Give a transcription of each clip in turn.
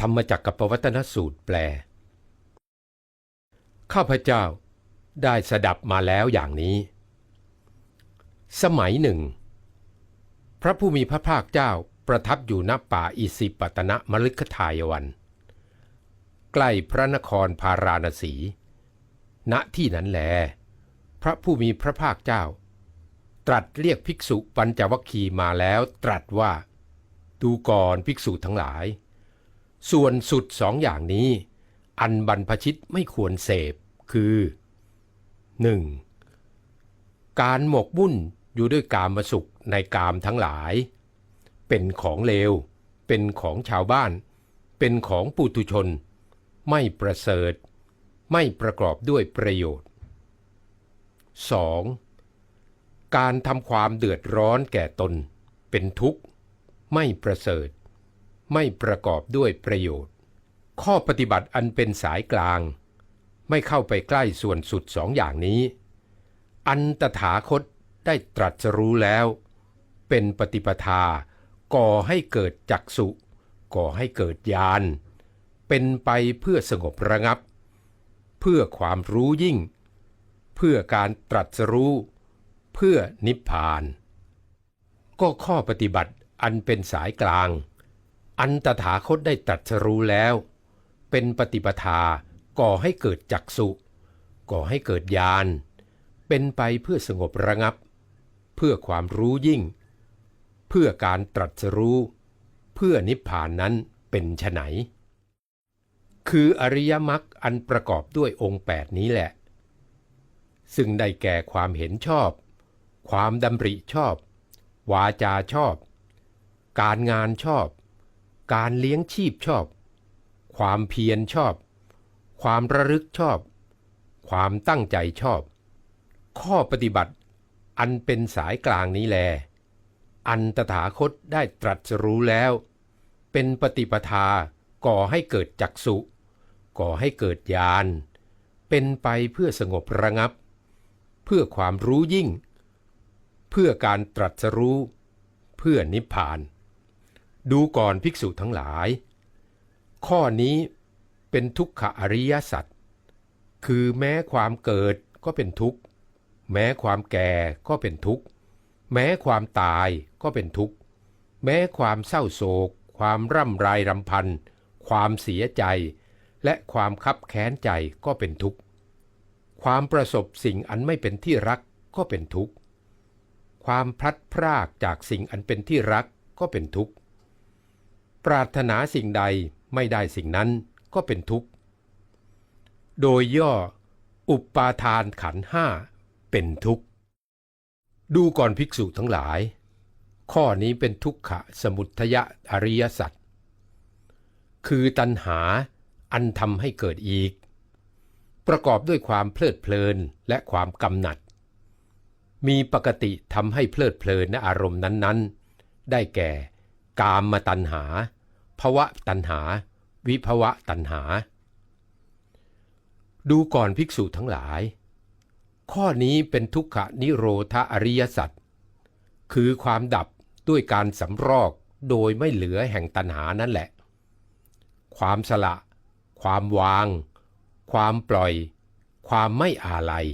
ธรรมจักรกับปวัตนสูตรแปล ข้าพเจ้าได้สดับมาแล้วอย่างนี้ สมัยหนึ่ง พระผู้มีพระภาคเจ้าประทับอยู่ณป่าอิสิปตนะมฤคทายวัน ใกล้พระนครพาราณสี ณที่นั้นแล พระผู้มีพระภาคเจ้า ตรัสเรียกภิกษุปัญจวัคคีมาแล้วตรัสว่า ดูก่อนภิกษุทั้งหลาย ส่วนสุดสองอย่างนี้ อันบรรพชิตไม่ควรเสพคือ 1. การหมกมุ่นอยู่ด้วยกามสุขในกามทั้งหลาย เป็นของเลว เป็นของชาวบ้าน เป็นของปุถุชน ไม่ประเสริฐ ไม่ประกอบด้วยประโยชน์ 2. การทำความเดือดร้อนแก่ตน เป็นทุกข์ ไม่ประเสริฐ ไม่ประกอบด้วยประโยชน์ ข้อปฏิบัติอันเป็นสายกลาง ไม่เข้าไปใกล้ส่วนสุดสองอย่างนี้ อันตถาคตได้ตรัสรู้แล้ว เป็นปฏิปทา ก่อให้เกิดจักสุ ก่อให้เกิดญาณเป็นไปเพื่อสงบระงับ เพื่อความรู้ยิ่ง เพื่อการตรัสรู้ เพื่อนิพพาน ก็ข้อปฏิบัติอันเป็นสายกลาง อันตถาคตได้ตรัสรู้แล้ว เป็นปฏิปทาก่อให้เกิดจักสุก่อให้เกิดญาณเป็นไปเพื่อสงบระงับ เพื่อความรู้ยิ่ง เพื่อการตรัสรู้ เพื่อนิพพานนั้นเป็นไฉนคืออริยมรรคอันประกอบด้วยองค์แปดนี้แหละ ซึ่งได้แก่ความเห็นชอบ ความดำริชอบ วาจาชอบ การงานชอบ การเลี้ยงชีพชอบ ความเพียรชอบ ความระลึกชอบ ความตั้งใจชอบ ข้อปฏิบัติอันเป็นสายกลางนี้แล อันตถาคตได้ตรัสรู้แล้ว เป็นปฏิปทาก่อให้เกิดจักสุก่อให้เกิดญาณ เป็นไปเพื่อสงบระงับ เพื่อความรู้ยิ่ง เพื่อการตรัสรู้ เพื่อนิพพาน ดูก่อนภิกษุทั้งหลาย ข้อนี้เป็นทุกขอริยสัจคือแม้ความเกิดก็เป็นทุกข์ แม้ความแก่ก็เป็นทุกข์ แม้ความตายก็เป็นทุกข์ แม้ความเศร้าโศก ความร่ำไรรำพัน ความเสียใจ และความคับแค้นใจก็เป็นทุกข์ ความประสบสิ่งอันไม่เป็นที่รักก็เป็นทุกข์ ความพลัดพรากจากสิ่งอันเป็นที่รักก็เป็นทุกข์ ปรารถนาสิ่งใดไม่ได้สิ่งนั้นก็เป็นทุกข์ โดยย่ออุปาทานขันห้าเป็นทุกข์ ดูก่อนภิกษุทั้งหลาย ข้อนี้เป็นทุกขะสมุทยะอริยสัจคือตัณหาอันทำให้เกิดอีก ประกอบด้วยความเพลิดเพลินและความกำหนัด มีปกติทำให้เพลิดเพลินในอารมณ์นั้นๆ ได้แก่ กามมาตัณหาภวะตัณหา วิภวะตัณหา ดูก่อนภิกษุทั้งหลาย ข้อนี้เป็นทุกขนิโรธอริยสัจคือความดับด้วยการสำรอกโดยไม่เหลือแห่งตัณหานั่นแหละ ความสละ ความวาง ความปล่อย ความไม่อาลัย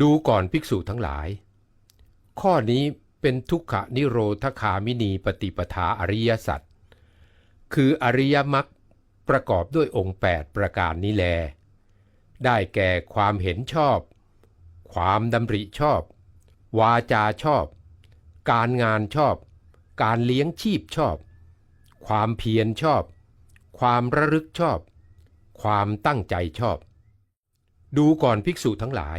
ดูก่อนภิกษุทั้งหลาย ข้อนี้ เป็นทุกขนิโรธคามินีปฏิปทาอริยสัจคืออริยมรรคประกอบด้วยองค์ 8 ประการนี้แล ได้แก่ความเห็นชอบ ความดำริชอบ วาจาชอบ การงานชอบ การเลี้ยงชีพชอบ ความเพียรชอบ ความระลึกชอบ ความตั้งใจชอบ ดูก่อนภิกษุทั้งหลาย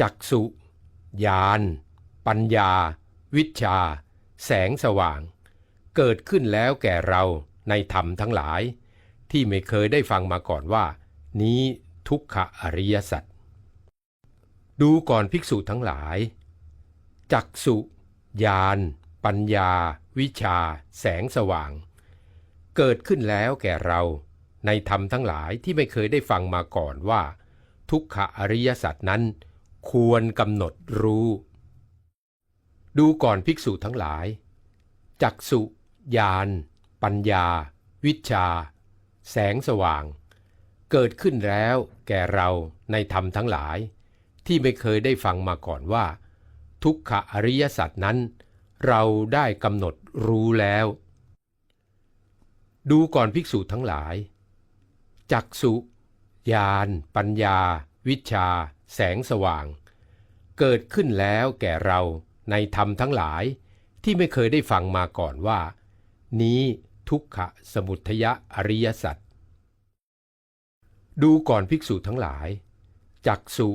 จักสุญาณ ปัญญา วิชา แสงสว่าง เกิดขึ้นแล้วแก่เราในธรรมทั้งหลาย ที่ไม่เคยได้ฟังมาก่อนว่า นี้ทุกขอริยสัจดูก่อนภิกษุทั้งหลาย จักสุญาณปัญญา วิชา แสงสว่าง เกิดขึ้นแล้วแก่เราในธรรมทั้งหลายที่ไม่เคยได้ฟังมาก่อนว่า ทุกขอริยสัจนั้นควรกำหนดรู้ ดูก่อนภิกษุทั้งหลาย จักสุญาณปัญญา วิชา แสงสว่าง เกิดขึ้นแล้วแก่เราในธรรมทั้งหลาย ที่ไม่เคยได้ฟังมาก่อนว่า ทุกขอริยสัจนั้น เราได้กำหนดรู้แล้ว ดูก่อนภิกษุทั้งหลาย จักสุญาณปัญญา วิชา แสงสว่าง เกิดขึ้นแล้วแก่เรา ในธรรมทั้งหลายที่ไม่เคยได้ฟังมาก่อนว่า นี้ทุกขะสมุทยอริยสัจดูก่อนภิกษุทั้งหลาย จักสุ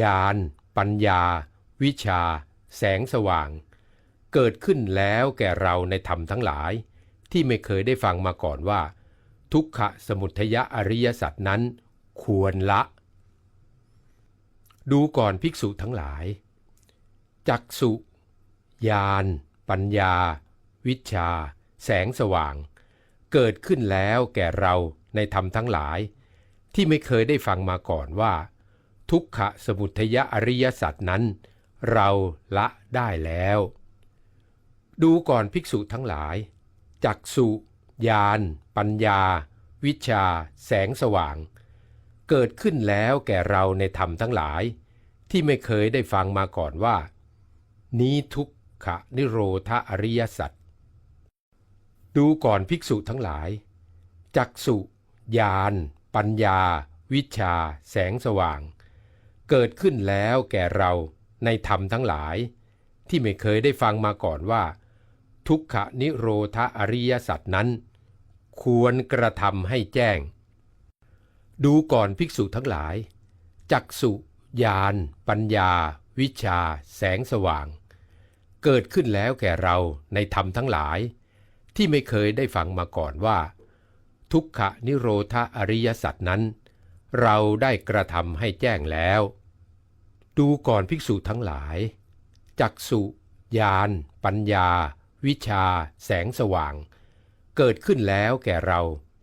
ญาณ ปัญญา วิชา แสงสว่าง เกิดขึ้นแล้วแก่เราในธรรมทั้งหลาย ที่ไม่เคยได้ฟังมาก่อนว่า ทุกขะสมุทยอริยสัจนั้น ควรละ ดูก่อนภิกษุทั้งหลาย จักสุ ญาณ ปัญญา วิชา แสงสว่าง เกิดขึ้นแล้วแก่เราในธรรมทั้งหลาย ที่ไม่เคยได้ฟังมาก่อนว่า ทุกขะสมุทยอริยสัจนั้น เราละได้แล้ว ดูก่อนภิกษุทั้งหลาย จักสุญาณ ปัญญา วิชา แสงสว่าง เกิดขึ้นแล้วแก่เราในธรรมทั้งหลาย ที่ไม่เคยได้ฟังมาก่อนว่า นี้ทุก ขะนิโรธอริยสัจดูก่อนภิกษุทั้งหลาย จักสุญาณ ปัญญา วิชา แสงสว่าง เกิดขึ้นแล้วแก่เราในธรรมทั้งหลาย ที่ไม่เคยได้ฟังมาก่อนว่า ทุกขะนิโรธอริยสัจนั้น ควรกระทำให้แจ้ง ดูก่อนภิกษุทั้งหลาย จักสุญาณ ปัญญา วิชา แสงสว่าง เกิดขึ้นแล้วแก่เราในธรรมทั้งหลาย ที่ไม่เคยได้ฟังมาก่อนว่า ทุกขะนิโรธอริยสัจนั้น เราได้กระทำให้แจ้งแล้ว ดูก่อนภิกษุทั้งหลาย จักสุญาณปัญญา วิชา แสงสว่าง เกิดขึ้นแล้วแก่เรา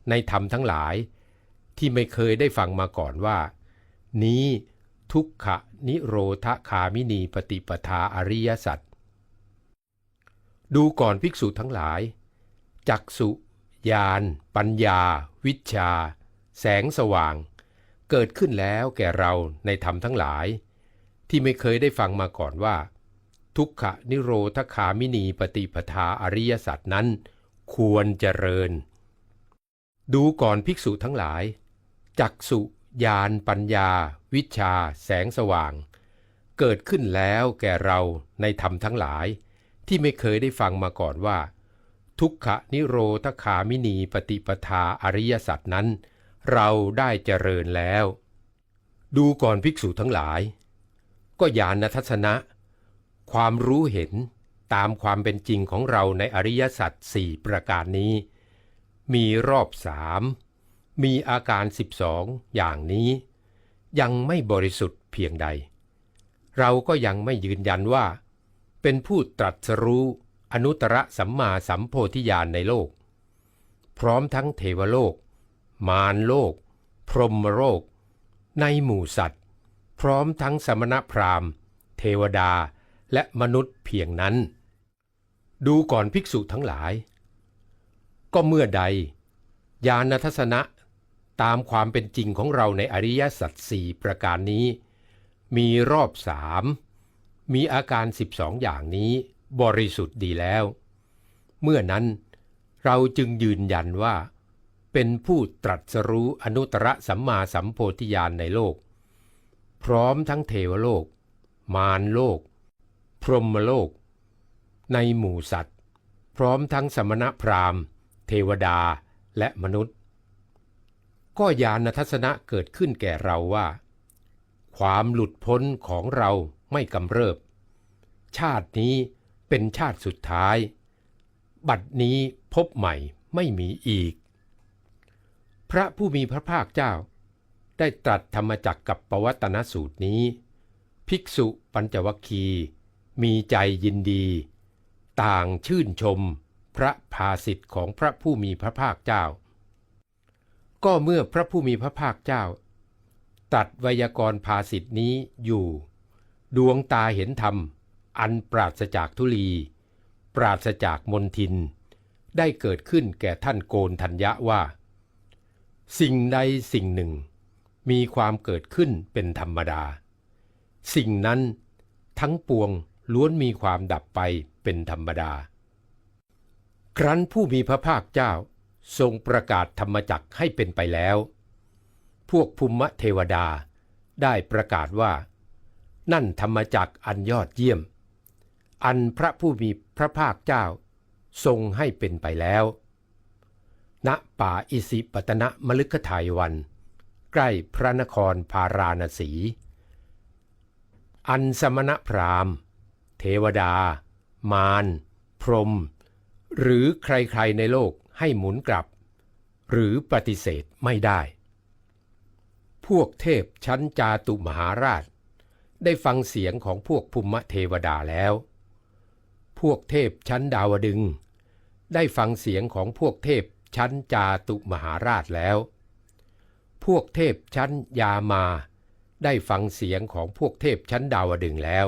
ในธรรมทั้งหลาย ที่ไม่เคยได้ฟังมาก่อนว่า นี้ทุกขะนิโรธคามินีปฏิปทาอริยสัจ ดูก่อนภิกษุทั้งหลาย จักสุญาณปัญญา วิชา แสงสว่าง เกิดขึ้นแล้วแก่เราในธรรมทั้งหลาย ที่ไม่เคยได้ฟังมาก่อนว่า ทุกขะนิโรธคามินีปฏิปทาอริยสัจนั้น ควรเจริญ ดูก่อนภิกษุทั้งหลาย จักสุญาณปัญญา วิชา แสงสว่าง เกิดขึ้นแล้วแก่เราในธรรมทั้งหลาย ที่ไม่เคยได้ฟังมาก่อนว่า ทุกขะนิโรธคามินีปฏิปทาอริยสัจนั้น เราได้เจริญแล้ว ดูก่อนภิกษุทั้งหลาย ก็ญาณทัศนะ ความรู้เห็นตามความเป็นจริงของเราในอริยสัจสี่ประการนี้ มีรอบสามมีอาการ 12 อย่างนี้ ยังไม่บริสุทธิ์เพียงใด เราก็ยังไม่ยืนยันว่า เป็นผู้ตรัสรู้อนุตตรสัมมาสัมโพธิญาณในโลก พร้อมทั้งเทวโลก มารโลก พรหมโลก ในหมู่สัตว์ พร้อมทั้งสมณพราหมณ์ เทวดาและมนุษย์เพียงนั้น ดูก่อนภิกษุทั้งหลาย ก็เมื่อใด ญาณทัศนะตามความเป็นจริงของเราในอริยสัจสี่ประการนี้ มีรอบสาม มีอาการ 12 อย่างนี้บริสุทธิ์ดีแล้ว เมื่อนั้นเราจึงยืนยันว่า เป็นผู้ตรัสรู้อนุตตรสัมมาสัมโพธิญาณในโลก พร้อมทั้งเทวโลก มารโลก พรหมโลก ในหมู่สัตว์ พร้อมทั้งสมณพราหมณ์ เทวดาและมนุษย์ ก็ญาณทัศนะเกิดขึ้นแก่เราว่า ความหลุดพ้นของเรา ไม่กำเริบ ชาตินี้เป็นชาติสุดท้าย บัดนี้พบใหม่ไม่มีอีก พระผู้มีพระภาคเจ้า ได้ตรัสธรรมจักกับปวัตนสูตรนี้ ภิกษุปัญจวัคคีมีใจยินดี ต่างชื่นชมพระภาสิทธิ์ของพระผู้มีพระภาคเจ้า ก็เมื่อพระผู้มีพระภาคเจ้าตัดไวยากรณ์ภาสิทธินี้อยู่ ดวงตาเห็นธรรม อันปราศจากทุลี ปราศจากมนทิน ได้เกิดขึ้นแก่ท่านโกนทัญญะว่า สิ่งใดสิ่งหนึ่ง มีความเกิดขึ้นเป็นธรรมดา สิ่งนั้นทั้งปวงล้วนมีความดับไปเป็นธรรมดา ครั้นผู้มีพระภาคเจ้าทรงประกาศธรรมจักให้เป็นไปแล้ว พวกภูมิเทวดาได้ประกาศว่า นั่นธรรมจักอันยอดเยี่ยม อันพระผู้มีพระภาคเจ้า ทรงให้เป็นไปแล้ว ณป่าอิสิปตนะมลึกทายวัน ใกล้พระนครพาราณสี อันสมณพราหมณ์ เทวดา มารพรหมหรือใครๆในโลกให้หมุนกลับ หรือปฏิเสธไม่ได้ พวกเทพชั้นจาตุมหาราช ได้ฟังเสียงของพวกภูมิเทวดาแล้ว พวกเทพชั้นดาวดึง ได้ฟังเสียงของพวกเทพชั้นจาตุมหาราชแล้ว พวกเทพชั้นยามา ได้ฟังเสียงของพวกเทพชั้นดาวดึงแล้ว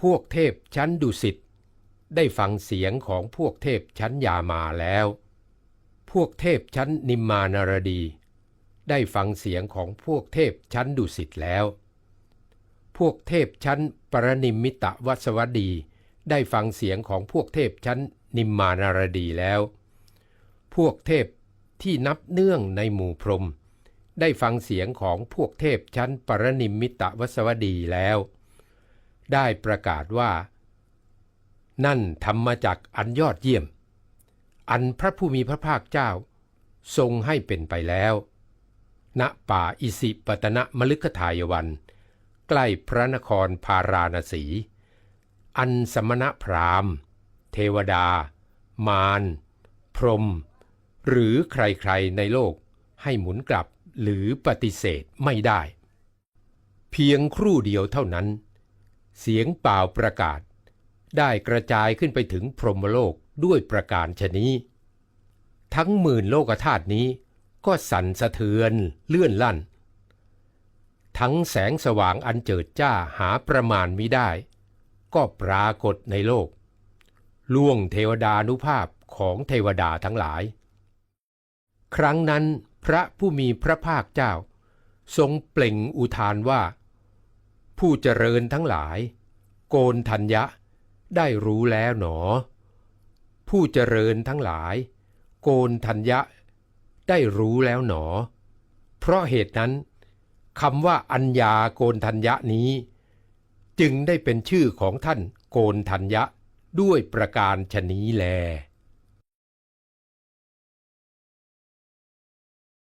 พวกเทพชั้นดุสิตได้ฟังเสียงของพวกเทพชั้นยามาแล้ว พวกเทพชั้นนิมมานารดี ได้ฟังเสียงของพวกเทพชั้นดุสิตแล้ว พวกเทพชั้นปรนิมมิตะวัสวดี ได้ฟังเสียงของพวกเทพชั้นนิมมานารดีแล้ว พวกเทพที่นับเนื่องในหมู่พรม ได้ฟังเสียงของพวกเทพชั้นปรนิมมิตะวัสวดีแล้ว ได้ประกาศว่า นั่นธรรมจักอันยอดเยี่ยม อันพระผู้มีพระภาคเจ้า ทรงให้เป็นไปแล้ว ณป่าอิสิปตนะมลึกทายวัน ใกล้พระนครพาราณสี อันสมณพราหมณ์ เทวดา มารพรหมหรือใครๆในโลกให้หมุนกลับหรือปฏิเสธไม่ได้ เพียงครู่เดียวเท่านั้น เสียงเปล่าประกาศ ได้กระจายขึ้นไปถึงพรหมโลกด้วยประการชนี้ ทั้งหมื่นโลกธาตุนี้ก็สั่นสะเทือนเลื่อนลั่น ทั้งแสงสว่างอันเจิดจ้าหาประมาณมิได้ ก็ปรากฏในโลก ล่วงเทวดานุภาพของเทวดาทั้งหลาย ครั้งนั้นพระผู้มีพระภาคเจ้า ทรงเปล่งอุทานว่า ผู้เจริญทั้งหลาย โกนทัญญะได้รู้แล้วหนอ ผู้เจริญทั้งหลาย โกนทัญญะได้รู้แล้วหนอ เพราะเหตุนั้น คำว่าอัญญาโกนทัญญะนี้ จึงได้เป็นชื่อของท่านโกนทัญญะด้วยประการชนี้แล